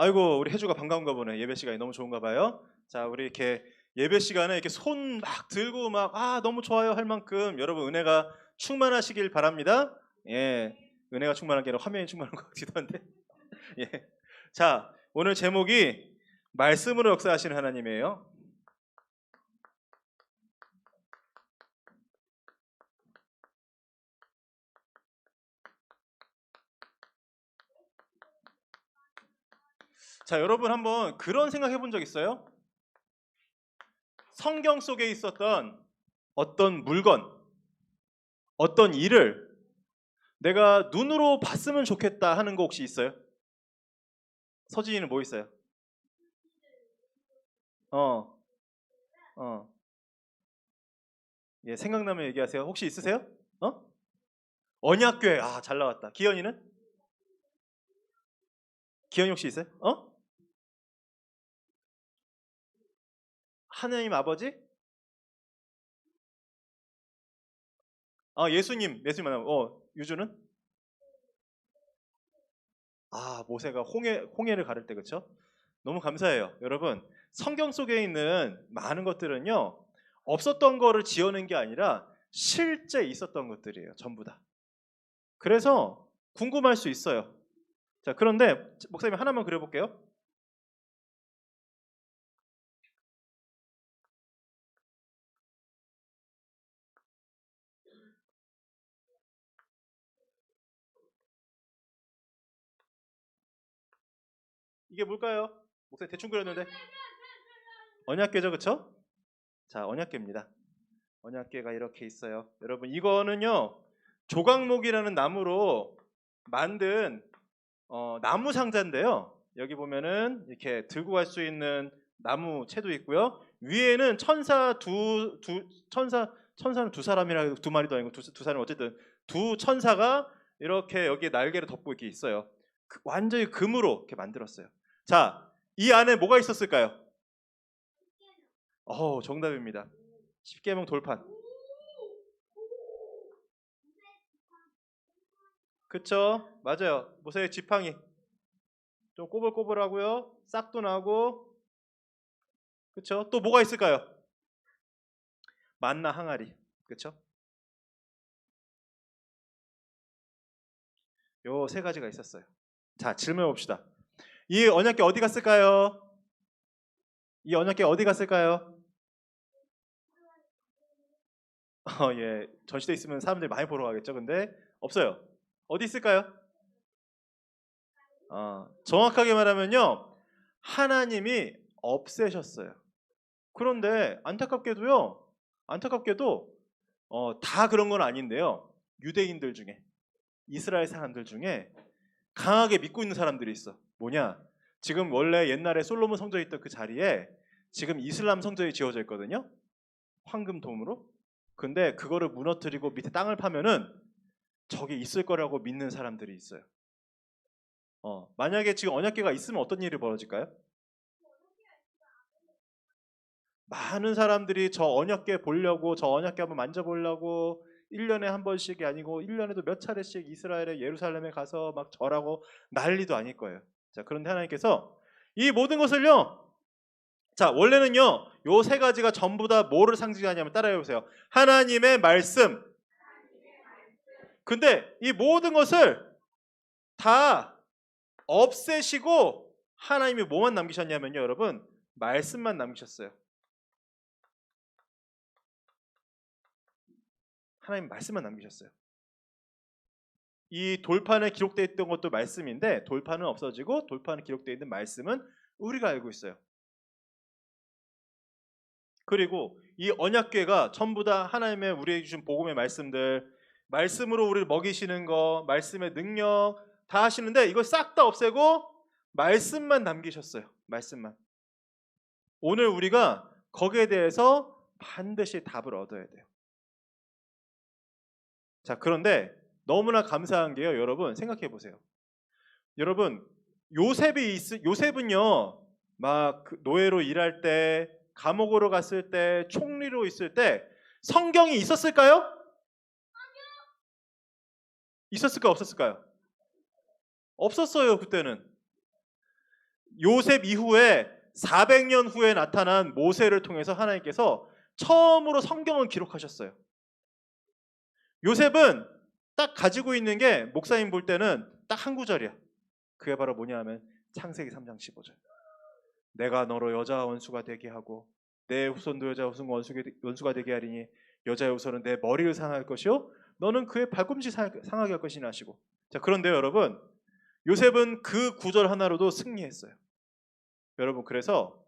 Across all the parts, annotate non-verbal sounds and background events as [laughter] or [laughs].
아이고 우리 혜주가 반가운가 보네. 예배 시간이 너무 좋은가 봐요. 자 우리 이렇게 예배 시간에 이렇게 손 막 들고 막 아 너무 좋아요 할 만큼 여러분 은혜가 충만하시길 바랍니다. 예, 은혜가 충만한 게 아니라 화면이 충만한 것 같기도 한데. [laughs] 예, 자 오늘 제목이 말씀으로 역사하시는 하나님이에요. 자, 여러분 한번 그런 생각 해 본 적 있어요? 성경 속에 있었던 어떤 물건, 어떤 일을 내가 눈으로 봤으면 좋겠다 하는 거 혹시 있어요? 서진이는 뭐 있어요? 어, 어. 예, 생각나면 얘기하세요. 혹시 있으세요? 어? 언약교회. 아, 잘 나왔다. 기현이는? 기현이 혹시 있어요? 어? 하나님 아버지? 아 예수님 예수님 만나면 어 유주는? 아 모세가 홍해 홍해를 가를 때 그렇죠? 너무 감사해요 여러분 성경 속에 있는 많은 것들은요 없었던 거를 지어낸 게 아니라 실제 있었던 것들이에요 전부 다 그래서 궁금할 수 있어요 자 그런데 목사님 하나만 그려볼게요 이게 뭘까요? 목사님 대충 그렸는데 언약궤죠, 그렇죠? 자, 언약궤입니다. 언약궤가 이렇게 있어요. 여러분, 이거는요 조각목이라는 나무로 만든 어, 나무 상자인데요. 여기 보면은 이렇게 들고 갈 수 있는 나무 채도 있고요. 위에는 천사 두, 두 천사 천사는 두 사람이라 두 마리도 아니고 두, 두 사람 어쨌든 두 천사가 이렇게 여기에 날개를 덮고 이렇게 있어요. 그- 완전히 금으로 이렇게 만들었어요. 자, 이 안에 뭐가 있었을까요? 어, 정답입니다. 십계명 돌판. 그쵸? 맞아요. 모세의 지팡이. 좀 꼬불꼬불하고요. 싹도 나고. 그쵸? 또 뭐가 있을까요? 만나 항아리. 그쵸? 요 세 가지가 있었어요. 자, 질문해 봅시다. 이 언약궤 어디 갔을까요? 이 언약궤 어디 갔을까요? 어, 예. 전시돼 있으면 사람들이 많이 보러 가겠죠. 근데 없어요. 어디 있을까요? 어, 정확하게 말하면요. 하나님이 없애셨어요. 그런데 안타깝게도요. 안타깝게도 어, 다 그런 건 아닌데요. 유대인들 중에 이스라엘 사람들 중에 강하게 믿고 있는 사람들이 있어. 뭐냐? 지금 원래 옛날에 솔로몬 성전이 있던 그 자리에 지금 이슬람 성전이 지어져 있거든요. 황금 돔으로. 근데 그거를 무너뜨리고 밑에 땅을 파면은 저기 있을 거라고 믿는 사람들이 있어요. 어, 만약에 지금 언약궤가 있으면 어떤 일이 벌어질까요? 많은 사람들이 저 언약궤 보려고 저 언약궤 한번 만져보려고 1년에 한 번씩이 아니고 1년에도 몇 차례씩 이스라엘의 예루살렘에 가서 막 절하고 난리도 아닐 거예요. 자, 그런데 하나님께서 이 모든 것을요. 자, 원래는요. 요 세 가지가 전부 다 뭐를 상징하냐면 따라해 보세요. 하나님의 말씀. 근데 이 모든 것을 다 없애시고 하나님이 뭐만 남기셨냐면요, 여러분. 말씀만 남기셨어요. 하나님 말씀만 남기셨어요. 이 돌판에 기록되어 있던 것도 말씀인데 돌판은 없어지고 돌판에 기록되어 있는 말씀은 우리가 알고 있어요. 그리고 이 언약궤가 전부 다 하나님의 우리에게 주신 복음의 말씀들, 말씀으로 우리를 먹이시는 거, 말씀의 능력 다 하시는데 이걸 싹 다 없애고 말씀만 남기셨어요. 말씀만. 오늘 우리가 거기에 대해서 반드시 답을 얻어야 돼요. 자, 그런데 너무나 감사한 게요, 여러분 생각해 보세요. 여러분 요셉이 있, 요셉은요, 막그 노예로 일할 때, 감옥으로 갔을 때, 총리로 있을 때 성경이 있었을까요? 있었을까 없었을까요? 없었어요 그때는. 요셉 이후에 400년 후에 나타난 모세를 통해서 하나님께서 처음으로 성경을 기록하셨어요. 요셉은 딱 가지고 있는 게 목사님 볼 때는 딱 한 구절이야. 그게 바로 뭐냐 하면 창세기 3장 15절. 내가 너로 여자 원수가 되게 하고 내 후손도 여자 후손과 원수가, 되게 하리니 여자의 후손은 내 머리를 상할 것이요 너는 그의 발꿈치 상- 상하게 할 것이니 하시고 자 그런데요 여러분 요셉은 그 구절 하나로도 승리했어요 여러분 그래서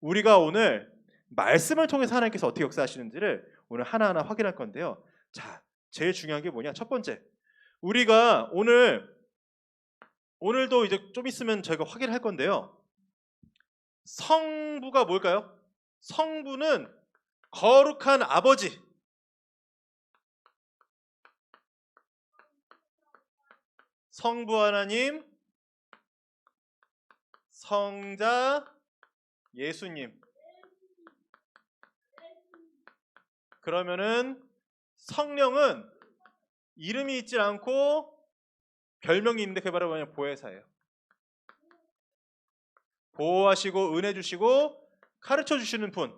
우리가 오늘 말씀을 통해서 하나님께서 어떻게 역사하시는지를 오늘 하나하나 확인할 건데요 자 제일 중요한 게 뭐냐 첫 번째 우리가 오늘 오늘도 이제 좀 있으면 저희가 확인할 건데요 성부가 뭘까요? 성부는 거룩한 아버지. 성부 하나님, 성자 예수님. 그러면은 성령은 이름이 있지 않고 별명이 있는데 그게 바로 뭐냐 보혜사예요. 보호하시고 은혜 주시고 가르쳐 주시는 분.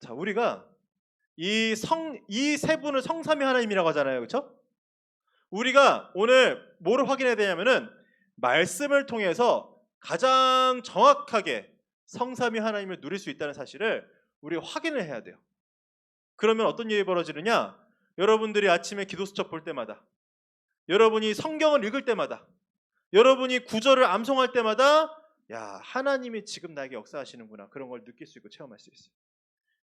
자, 우리가 이 성 이 세 분을 성삼위 하나님이라고 하잖아요. 그렇죠? 우리가 오늘 뭐를 확인해야 되냐면은 말씀을 통해서 가장 정확하게 성삼위 하나님을 누릴 수 있다는 사실을 우리가 확인을 해야 돼요. 그러면 어떤 일이 벌어지느냐? 여러분들이 아침에 기도 수첩 볼 때마다 여러분이 성경을 읽을 때마다 여러분이 구절을 암송할 때마다 야 하나님이 지금 나에게 역사하시는구나 그런 걸 느낄 수 있고 체험할 수 있어요.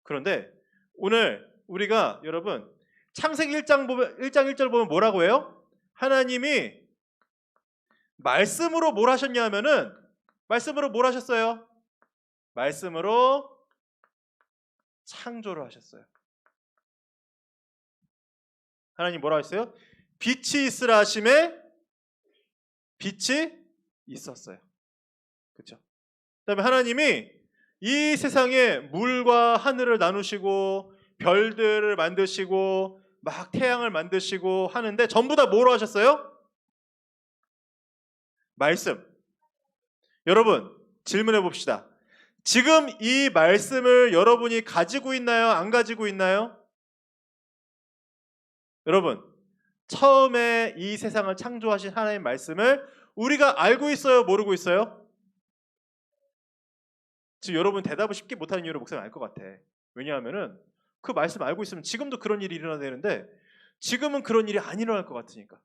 그런데 오늘 우리가 여러분 창세기 1장 보면 1장 1절 보면 뭐라고 해요? 하나님이 말씀으로 뭘 하셨냐 하면은 말씀으로 뭘 하셨어요? 말씀으로 창조를 하셨어요. 하나님 뭐라 했어요? 빛이 있으라 하심에 빛이 있었어요. 그렇죠? 그다음에 하나님이 이 세상에 물과 하늘을 나누시고 별들을 만드시고 막 태양을 만드시고 하는데 전부 다 뭐로 하셨어요? 말씀. 여러분 질문해 봅시다. 지금 이 말씀을 여러분이 가지고 있나요? 안 가지고 있나요? 여러분 처음에 이 세상을 창조하신 하나님의 말씀을 우리가 알고 있어요? 모르고 있어요? 지금 여러분 대답을 쉽게 못하는 이유를 목사님 알 것 같아. 왜냐하면은 그 말씀 알고 있으면 지금도 그런 일이 일어나야 되는데 지금은 그런 일이 안 일어날 것 같으니까.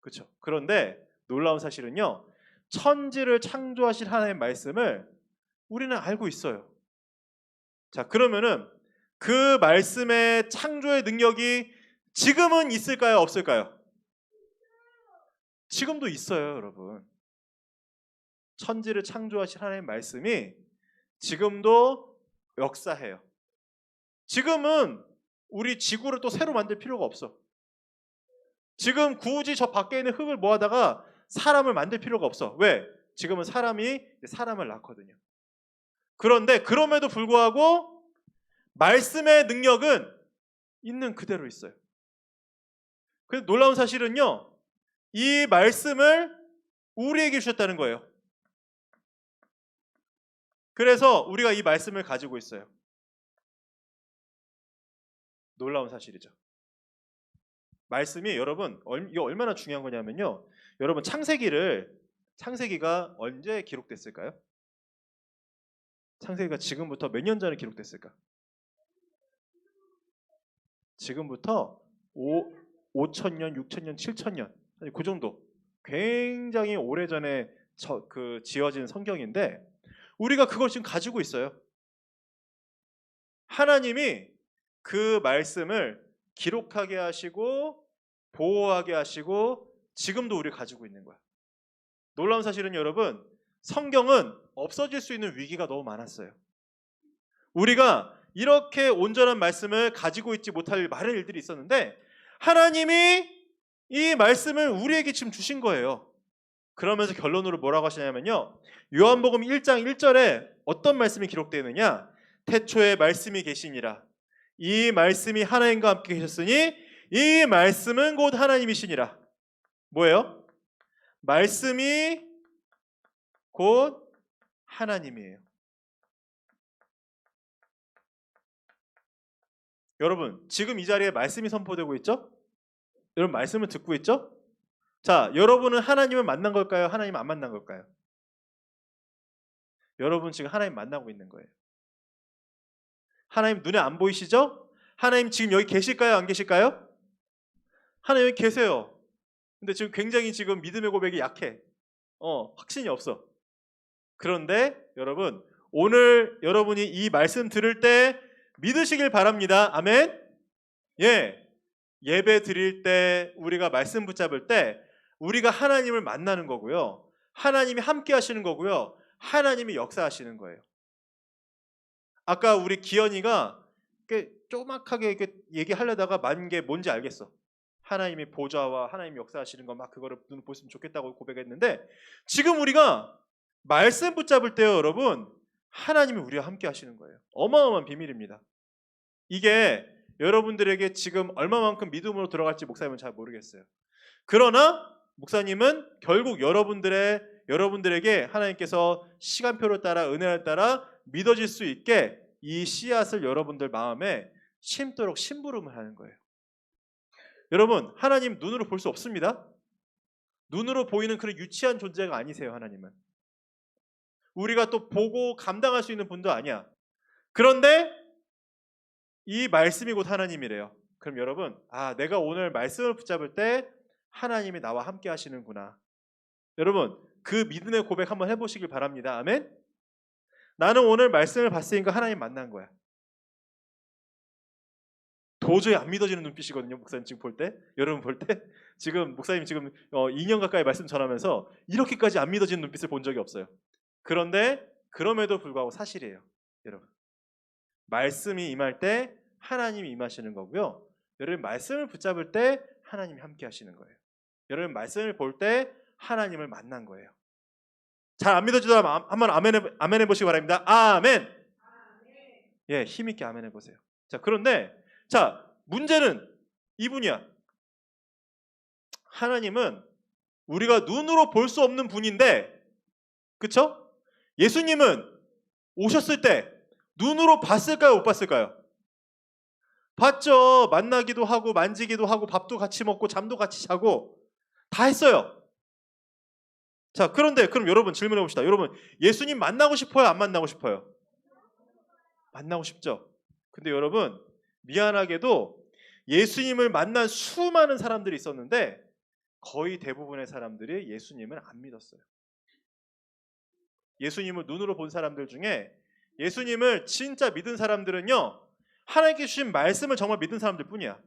그렇죠. 그런데 놀라운 사실은요. 천지를 창조하신 하나님의 말씀을 우리는 알고 있어요. 자, 그러면은 그 말씀의 창조의 능력이 지금은 있을까요? 없을까요? 지금도 있어요, 여러분. 천지를 창조하신 하나님의 말씀이 지금도 역사해요. 지금은 우리 지구를 또 새로 만들 필요가 없어. 지금 굳이 저 밖에 있는 흙을 모아다가 사람을 만들 필요가 없어. 왜? 지금은 사람이 사람을 낳거든요. 그런데 그럼에도 불구하고 말씀의 능력은 있는 그대로 있어요. 그래서 놀라운 사실은요. 이 말씀을 우리에게 주셨다는 거예요. 그래서 우리가 이 말씀을 가지고 있어요. 놀라운 사실이죠. 말씀이 여러분 얼- 이게 얼마나 중요한 거냐면요. 여러분 창세기를 창세기가 언제 기록됐을까요? 창세기가 지금부터 몇 년 전에 기록됐을까? 지금부터 5, 5천년, 6천년, 7천년 그 정도 굉장히 오래전에 저- 그 지어진 성경인데 우리가 그걸 지금 가지고 있어요. 하나님이 그 말씀을 기록하게 하시고 보호하게 하시고 지금도 우리 가지고 있는 거야. 놀라운 사실은 여러분 성경은 없어질 수 있는 위기가 너무 많았어요. 우리가 이렇게 온전한 말씀을 가지고 있지 못할 많은 일들이 있었는데 하나님이 이 말씀을 우리에게 지금 주신 거예요. 그러면서 결론으로 뭐라고 하시냐면요. 요한복음 1장 1절에 어떤 말씀이 기록되어 있느냐? 태초에 말씀이 계시니라. 이 말씀이 하나님과 함께 계셨으니 이 말씀은 곧 하나님이시니라. 뭐예요? 말씀이 곧 하나님이에요. 여러분, 지금 이 자리에 말씀이 선포되고 있죠? 여러분 말씀을 듣고 있죠? 자, 여러분은 하나님을 만난 걸까요? 하나님 안 만난 걸까요? 여러분 지금 하나님 만나고 있는 거예요. 하나님 눈에 안 보이시죠? 하나님 지금 여기 계실까요? 안 계실까요? 하나님 여기 계세요. 근데 지금 굉장히 지금 믿음의 고백이 약해. 어, 확신이 없어. 그런데 여러분, 오늘 여러분이 이 말씀 들을 때 믿으시길 바랍니다. 아멘. 예. 예배 드릴 때 우리가 말씀 붙잡을 때 우리가 하나님을 만나는 거고요. 하나님이 함께 하시는 거고요. 하나님이 역사하시는 거예요. 아까 우리 기현이가 이렇게 조막하게 이렇게 얘기하려다가 만 게 뭔지 알겠어. 하나님이 보좌와 하나님이 역사하시는 거 막 그거를 눈 보시면 좋겠다고 고백했는데 지금 우리가 말씀 붙잡을 때요, 여러분 하나님이 우리와 함께 하시는 거예요. 어마어마한 비밀입니다. 이게 여러분들에게 지금 얼마만큼 믿음으로 들어갈지 목사님은 잘 모르겠어요. 그러나 목사님은 결국 여러분들의 여러분들에게 하나님께서 시간표를 따라 은혜를 따라 믿어질 수 있게 이 씨앗을 여러분들 마음에 심도록 심부름을 하는 거예요. 여러분, 하나님 눈으로 볼 수 없습니다. 눈으로 보이는 그런 유치한 존재가 아니세요, 하나님은. 우리가 또 보고 감당할 수 있는 분도 아니야. 그런데 이 말씀이 곧 하나님이래요. 그럼 여러분, 아, 내가 오늘 말씀을 붙잡을 때 하나님이 나와 함께 하시는구나. 여러분, 그 믿음의 고백 한번 해보시길 바랍니다. 아멘? 나는 오늘 말씀을 봤으니까 하나님 만난 거야. 도저히 안 믿어지는 눈빛이거든요, 목사님 지금 볼 때. 여러분 볼 때. 지금 목사님 지금 어, 2년 가까이 말씀 전하면서 이렇게까지 안 믿어지는 눈빛을 본 적이 없어요. 그런데 그럼에도 불구하고 사실이에요, 여러분. 말씀이 임할 때 하나님이 임하시는 거고요. 여러분 말씀을 붙잡을 때 하나님이 함께 하시는 거예요. 여러분 말씀을 볼 때 하나님을 만난 거예요. 잘 안 믿어지더라면 한번 아멘 해, 아멘 해 보시기 바랍니다. 아멘. 예, 힘 있게 아멘 해 보세요. 자, 그런데 자 문제는 이분이야. 하나님은 우리가 눈으로 볼 수 없는 분인데, 그쵸? 예수님은 오셨을 때 눈으로 봤을까요? 못 봤을까요? 봤죠. 만나기도 하고 만지기도 하고 밥도 같이 먹고 잠도 같이 자고 다 했어요. 자, 그런데 그럼 여러분 질문해 봅시다. 여러분 예수님 만나고 싶어요? 안 만나고 싶어요? 만나고 싶죠. 근데 여러분 미안하게도 예수님을 만난 수많은 사람들이 있었는데 거의 대부분의 사람들이 예수님을 안 믿었어요. 예수님을 눈으로 본 사람들 중에 예수님을 진짜 믿은 사람들은요 하나님께 주신 말씀을 정말 믿은 사람들 뿐이야.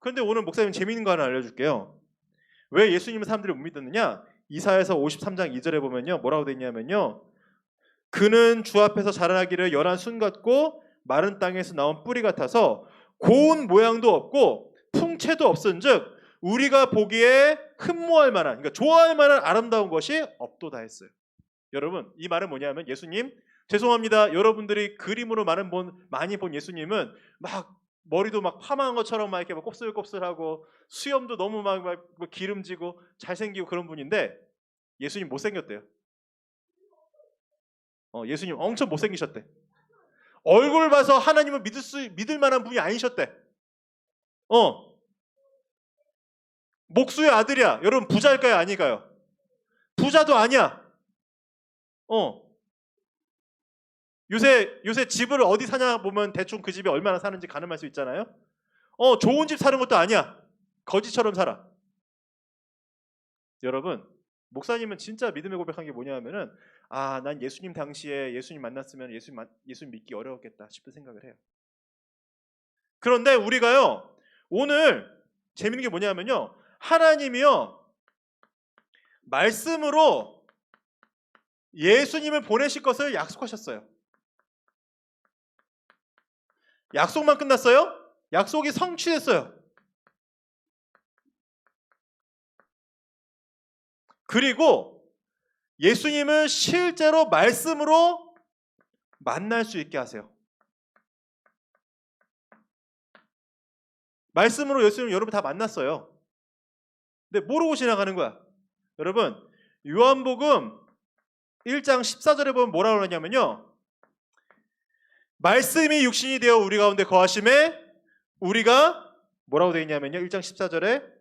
그런데 오늘 목사님 재미있는 거 하나 알려줄게요. 왜 예수님을 사람들이 못 믿었느냐? 이사에서 53장 2절에 보면요 뭐라고 되어 있냐면요 그는 주 앞에서 자라나기를 열한 순 같고 마른 땅에서 나온 뿌리 같아서 고운 모양도 없고 풍채도 없은즉 우리가 보기에 흠모할 만한 그러니까 좋아할 만한 아름다운 것이 없도다 했어요. 여러분 이 말은 뭐냐면 예수님 죄송합니다. 여러분들이 그림으로 많은 본, 많이 본 예수님은 막 머리도 막 파마한 것처럼 막 이렇게 막 곱슬곱슬하고 수염도 너무 막, 막 기름지고 잘생기고 그런 분인데 예수님 못생겼대요. 어, 예수님 엄청 못생기셨대. 얼굴 봐서 하나님을 믿을 수 믿을 만한 분이 아니셨대. 어. 목수의 아들이야. 여러분 부자일까요? 아닐까요? 부자도 아니야. 어. 요새 요새 집을 어디 사냐 보면 대충 그 집에 얼마나 사는지 가늠할 수 있잖아요. 어, 좋은 집 사는 것도 아니야. 거지처럼 살아. 여러분, 목사님은 진짜 믿음의 고백한 게 뭐냐면은 아, 난 예수님 당시에 예수님 만났으면 예수님 만- 예수님 믿기 어려웠겠다 싶은 생각을 해요. 그런데 우리가요. 오늘 재밌는 게 뭐냐면요. 하나님이요. 말씀으로 예수님을 보내실 것을 약속하셨어요. 약속만 끝났어요? 약속이 성취됐어요. 그리고 예수님을 실제로 말씀으로 만날 수 있게 하세요. 말씀으로 예수님 여러분 다 만났어요. 근데 모르고 지나가는 거야. 여러분, 요한복음 1장 14절에 보면 뭐라고 그러냐면요. 말씀이 육신이 되어 우리 가운데 거하심에 우리가 뭐라고 되어 있냐면요. 1장 14절에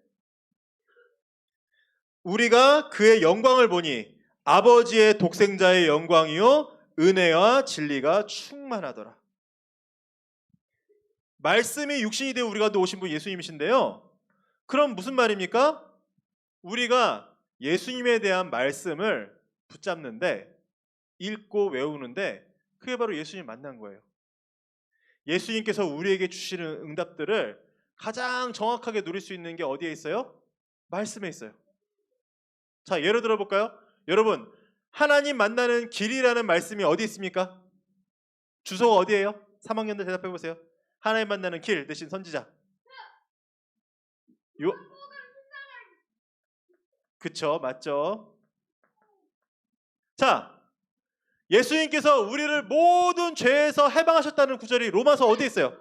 우리가 그의 영광을 보니 아버지의 독생자의 영광이요 은혜와 진리가 충만하더라. 말씀이 육신이 되어 우리 가운데 오신 분 예수님이신데요. 그럼 무슨 말입니까? 우리가 예수님에 대한 말씀을 붙잡는데 읽고 외우는데 그게 바로 예수님 만난 거예요. 예수님께서 우리에게 주시는 응답들을 가장 정확하게 누릴 수 있는 게 어디에 있어요? 말씀에 있어요. 자, 예를 들어 볼까요? 여러분, 하나님 만나는 길이라는 말씀이 어디 있습니까? 주소가 어디예요? 3학년들 대답해 보세요. 하나님 만나는 길 대신 선지자. 요 그쵸, 맞죠? 자, 예수님께서 우리를 모든 죄에서 해방하셨다는 구절이 로마서 어디에 있어요?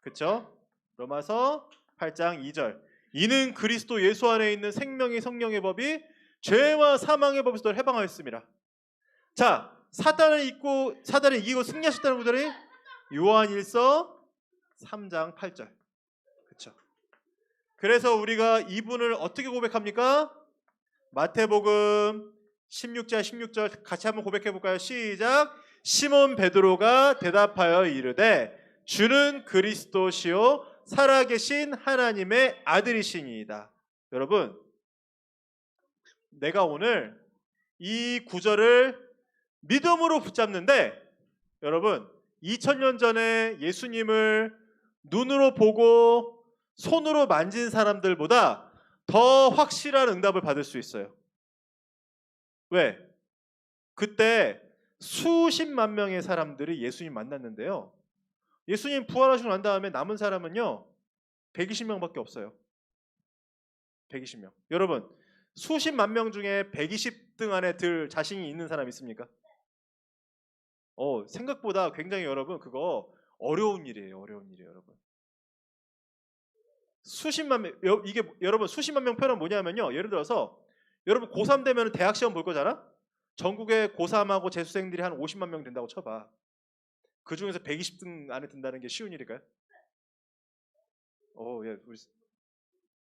그쵸? 로마서 8장 2절. 이는 그리스도 예수 안에 있는 생명의 성령의 법이 죄와 사망의 법에서 해방하였습니다. 자, 사단을 잊고 사단을 이기고 승리하셨다는 구절이 요한일서 3장 8절. 그쵸? 그래서 우리가 이분을 어떻게 고백합니까? 마태복음 16장 16절 같이 한번 고백해 볼까요? 시작. 시몬 베드로가 대답하여 이르되 주는 그리스도시요 살아계신 하나님의 아들이시니이다. 여러분, 내가 오늘 이 구절을 믿음으로 붙잡는데 여러분, 2000년 전에 예수님을 눈으로 보고 손으로 만진 사람들보다 더 확실한 응답을 받을 수 있어요. 왜? 그때 수십만 명의 사람들이 예수님 만났는데요. 예수님 부활하시고 난 다음에 남은 사람은요. 120명밖에 없어요. 120명. 여러분, 수십만 명 중에 120등 안에 들 자신이 있는 사람 있습니까? 어, 생각보다 굉장히 여러분 그거 어려운 일이에요. 어려운 일이에요, 여러분. 수십만 명 여- 이게 여러분 수십만 명 표현은 뭐냐면요. 예를 들어서 여러분 고3 되면 대학 시험 볼 거잖아. 전국에 고3하고 재수생들이 한 50만 명 된다고 쳐봐. 그 중에서 120등 안에 든다는 게 쉬운 일일까요? 오, 예, 우리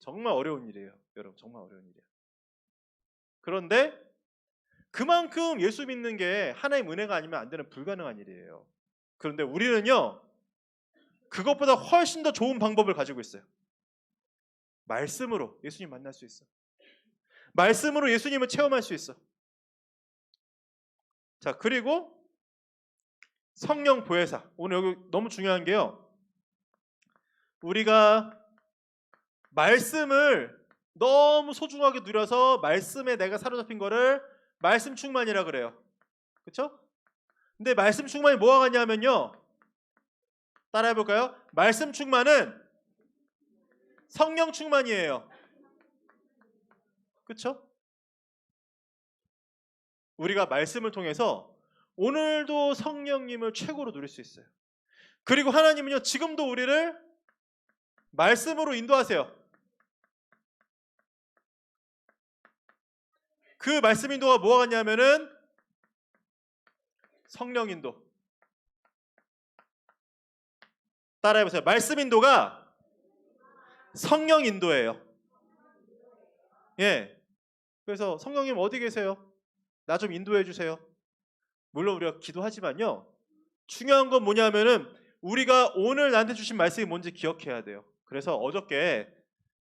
정말 어려운 일이에요, 여러분. 정말 어려운 일이에요. 그런데 그만큼 예수 믿는 게 하나님 은혜가 아니면 안 되는 불가능한 일이에요. 그런데 우리는요, 그것보다 훨씬 더 좋은 방법을 가지고 있어요. 말씀으로 예수님 만날 수 있어. 말씀으로 예수님을 체험할 수 있어. 자, 그리고 성령 보혜사. 오늘 여기 너무 중요한 게요. 우리가 말씀을 너무 소중하게 누려서 말씀에 내가 사로잡힌 거를 말씀 충만이라 그래요. 그렇죠? 근데 말씀 충만이 뭐가 같냐면요. 따라해 볼까요? 말씀 충만은 성령 충만이에요. 그렇죠? 우리가 말씀을 통해서 오늘도 성령님을 최고로 누릴 수 있어요. 그리고 하나님은요, 지금도 우리를 말씀으로 인도하세요. 그 말씀 인도가 뭐가 같냐면은 성령 인도. 따라해 보세요. 말씀 인도가 성령 인도예요. 예. 그래서 성령님 어디 계세요? 나 좀 인도해 주세요. 물론 우리가 기도하지만요. 중요한 건 뭐냐면은 우리가 오늘 나한테 주신 말씀이 뭔지 기억해야 돼요. 그래서 어저께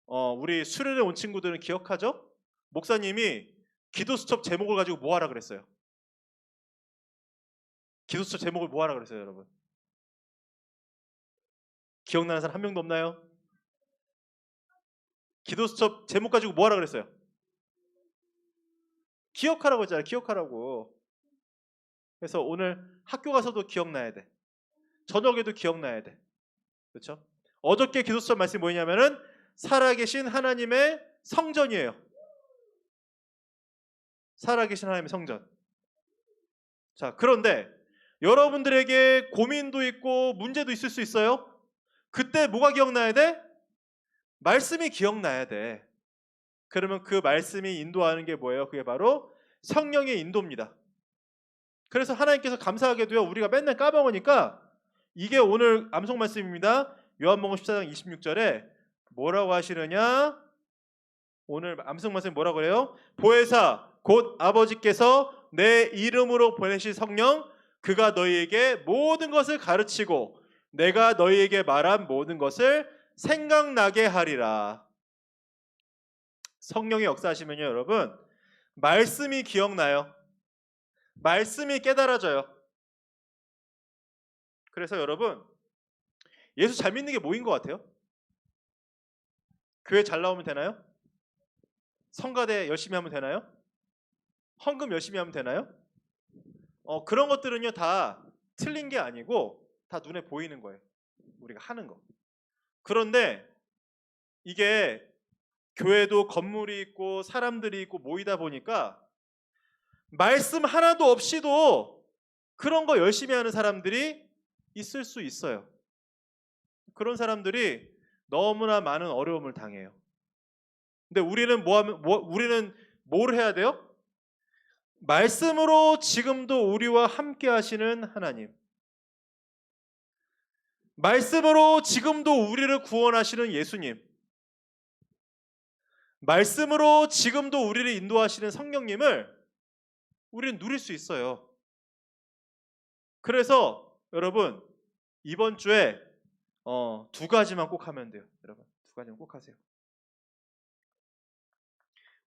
어, 우리 수련회 온 친구들은 기억하죠? 목사님이 기도 수첩 제목을 가지고 뭐 하라 그랬어요? 기도 수첩 제목을 뭐 하라 그랬어요, 여러분? 기억나는 사람 한 명도 없나요? 기도 수첩 제목 가지고 뭐 하라 그랬어요? 기억하라고 했잖아요. 기억하라고. 그래서 오늘 학교 가서도 기억나야 돼. 저녁에도 기억나야 돼. 그렇죠? 어저께 기도 수첩 말씀이 뭐냐면은 살아계신 하나님의 성전이에요. 살아계신 하나님의 성전. 자, 그런데 여러분들에게 고민도 있고 문제도 있을 수 있어요. 그때 뭐가 기억나야 돼? 말씀이 기억나야 돼. 그러면 그 말씀이 인도하는 게 뭐예요? 그게 바로 성령의 인도입니다. 그래서 하나님께서 감사하게도요. 우리가 맨날 까먹으니까 이게 오늘 암송 말씀입니다. 요한복음 14장 26절에 뭐라고 하시느냐? 오늘 암송 말씀 뭐라고 그래요? 보혜사 곧 아버지께서 내 이름으로 보내실 성령 그가 너희에게 모든 것을 가르치고 내가 너희에게 말한 모든 것을 생각나게 하리라. 성령의 역사하시면요, 여러분. 말씀이 기억나요. 말씀이 깨달아져요. 그래서 여러분, 예수 잘 믿는 게 뭐인 것 같아요? 교회 잘 나오면 되나요? 성가대 열심히 하면 되나요? 헌금 열심히 하면 되나요? 어, 그런 것들은요 다 틀린 게 아니고 다 눈에 보이는 거예요. 우리가 하는 거. 그런데 이게 교회도 건물이 있고 사람들이 있고 모이다 보니까 말씀 하나도 없이도 그런 거 열심히 하는 사람들이 있을 수 있어요. 그런 사람들이 너무나 많은 어려움을 당해요. 근데 우리는 뭐 하면 뭐 우리는 뭘 해야 돼요? 말씀으로 지금도 우리와 함께 하시는 하나님. 말씀으로 지금도 우리를 구원하시는 예수님. 말씀으로 지금도 우리를 인도하시는 성령님을 우리는 누릴 수 있어요. 그래서 여러분 이번 주에 어, 두 가지만 꼭 하면 돼요. 여러분 두 가지만 꼭 하세요.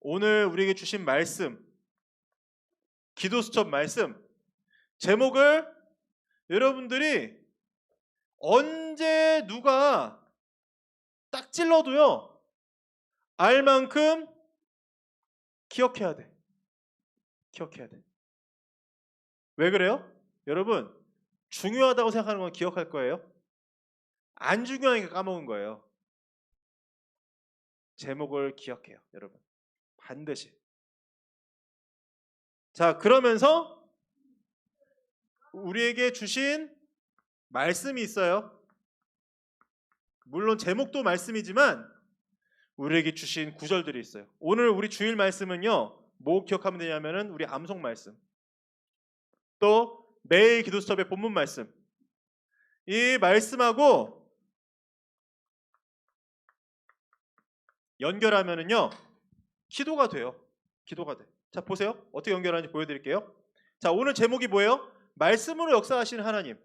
오늘 우리에게 주신 말씀 기도 수첩 말씀 제목을 여러분들이 언제 누가 딱 찔러도요 알 만큼 기억해야 돼. 기억해야 돼. 왜 그래요? 여러분 중요하다고 생각하는 건 기억할 거예요. 안 중요하니까 까먹은 거예요. 제목을 기억해요, 여러분. 반드시. 자, 그러면서 우리에게 주신 말씀이 있어요. 물론 제목도 말씀이지만 우리에게 주신 구절들이 있어요. 오늘 우리 주일 말씀은요. 뭐 기억하면 되냐면은 우리 암송 말씀. 또 매일 기도 수업의 본문 말씀. 이 말씀하고 연결하면은요. 기도가 돼요. 기도가 돼. 자, 보세요. 어떻게 연결하는지 보여 드릴게요. 자, 오늘 제목이 뭐예요? 말씀으로 역사하시는 하나님.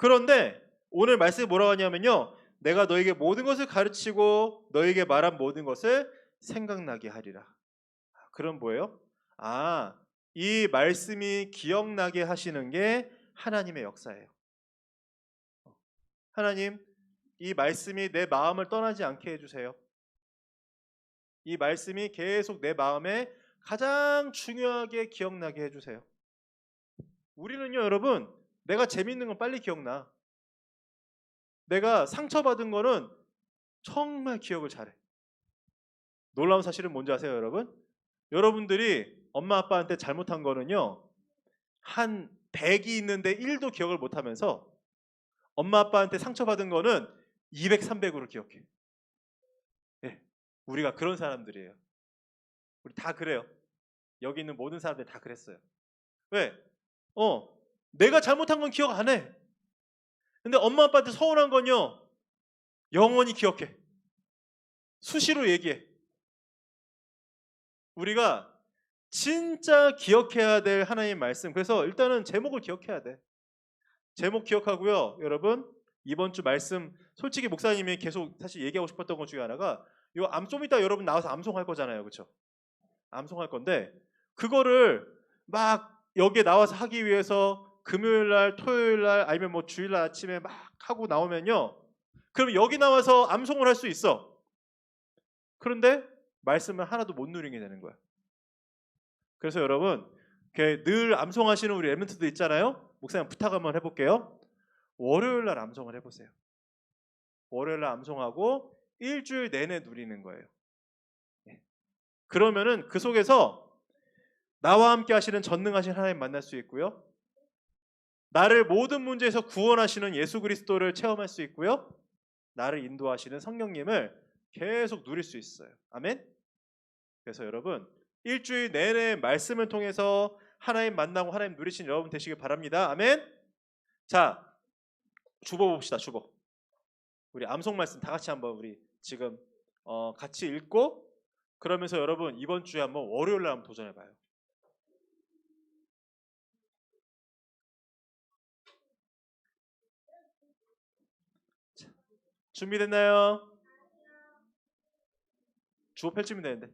그런데 오늘 말씀이 뭐라고 하냐면요. 내가 너에게 모든 것을 가르치고 너에게 말한 모든 것을 생각나게 하리라. 그럼 뭐예요? 아, 이 말씀이 기억나게 하시는 게 하나님의 역사예요. 하나님, 이 말씀이 내 마음을 떠나지 않게 해주세요. 이 말씀이 계속 내 마음에 가장 중요하게 기억나게 해주세요. 우리는요, 여러분, 내가 재밌는 건 빨리 기억나. 내가 상처받은 거는 정말 기억을 잘해. 놀라운 사실은 뭔지 아세요, 여러분? 여러분들이 엄마 아빠한테 잘못한 거는요. 한 100이 있는데 1도 기억을 못 하면서 엄마 아빠한테 상처받은 거는 200, 300으로 기억해. 예. 우리가 그런 사람들이에요. 우리 다 그래요. 여기 있는 모든 사람들 다 그랬어요. 왜? 어, 내가 잘못한 건 기억 안 해. 근데 엄마 아빠한테 서운한 건요. 영원히 기억해. 수시로 얘기해. 우리가 진짜 기억해야 될 하나님 말씀. 그래서 일단은 제목을 기억해야 돼. 제목 기억하고요. 여러분, 이번 주 말씀 솔직히 목사님이 계속 사실 얘기하고 싶었던 것 중에 하나가 요 암좀 이따 여러분 나와서 암송할 거잖아요. 그렇죠? 암송할 건데 그거를 막 여기에 나와서 하기 위해서 금요일 날, 토요일 날 아니면 뭐 주일 날 아침에 막 하고 나오면요. 그럼 여기 나와서 암송을 할 수 있어. 그런데 말씀을 하나도 못 누리게 되는 거야. 그래서 여러분 늘 암송하시는 우리 엘멘트도 있잖아요. 목사님 부탁 한번 해볼게요. 월요일 날 암송을 해보세요. 월요일 날 암송하고 일주일 내내 누리는 거예요. 예. 그러면은 그 속에서 나와 함께 하시는 전능하신 하나님 만날 수 있고요. 나를 모든 문제에서 구원하시는 예수 그리스도를 체험할 수 있고요. 나를 인도하시는 성령님을 계속 누릴 수 있어요. 아멘. 그래서 여러분 일주일 내내 말씀을 통해서 하나님 만나고 하나님 누리신 여러분 되시길 바랍니다. 아멘. 자, 주보 봅시다. 주보. 우리 암송 말씀 다 같이 한번 우리 지금 어, 같이 읽고 그러면서 여러분 이번 주에 한번 월요일 날 한번 도전해 봐요. 준비됐나요? 주어 펼치면 되는데.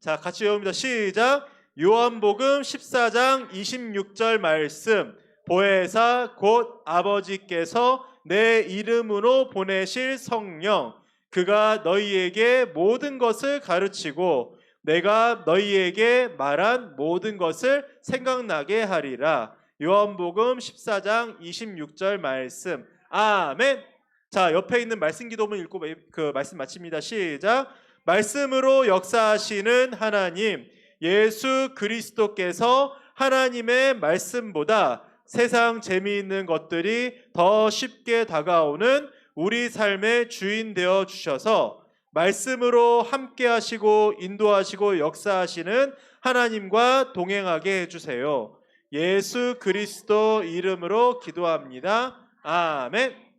자, 같이 외웁니다. 시작. 요한복음 14장 26절 말씀. 보혜사 곧 아버지께서 내 이름으로 보내실 성령 그가 너희에게 모든 것을 가르치고 내가 너희에게 말한 모든 것을 생각나게 하리라. 요한복음 14장 26절 말씀. 아멘. 자, 옆에 있는 말씀 기도문 읽고 그 말씀 마칩니다. 시작. 말씀으로 역사하시는 하나님, 예수 그리스도께서 하나님의 말씀보다 세상 재미있는 것들이 더 쉽게 다가오는 우리 삶의 주인 되어 주셔서 말씀으로 함께 하시고 인도하시고 역사하시는 하나님과 동행하게 해 주세요. 예수 그리스도 이름으로 기도합니다. 아멘.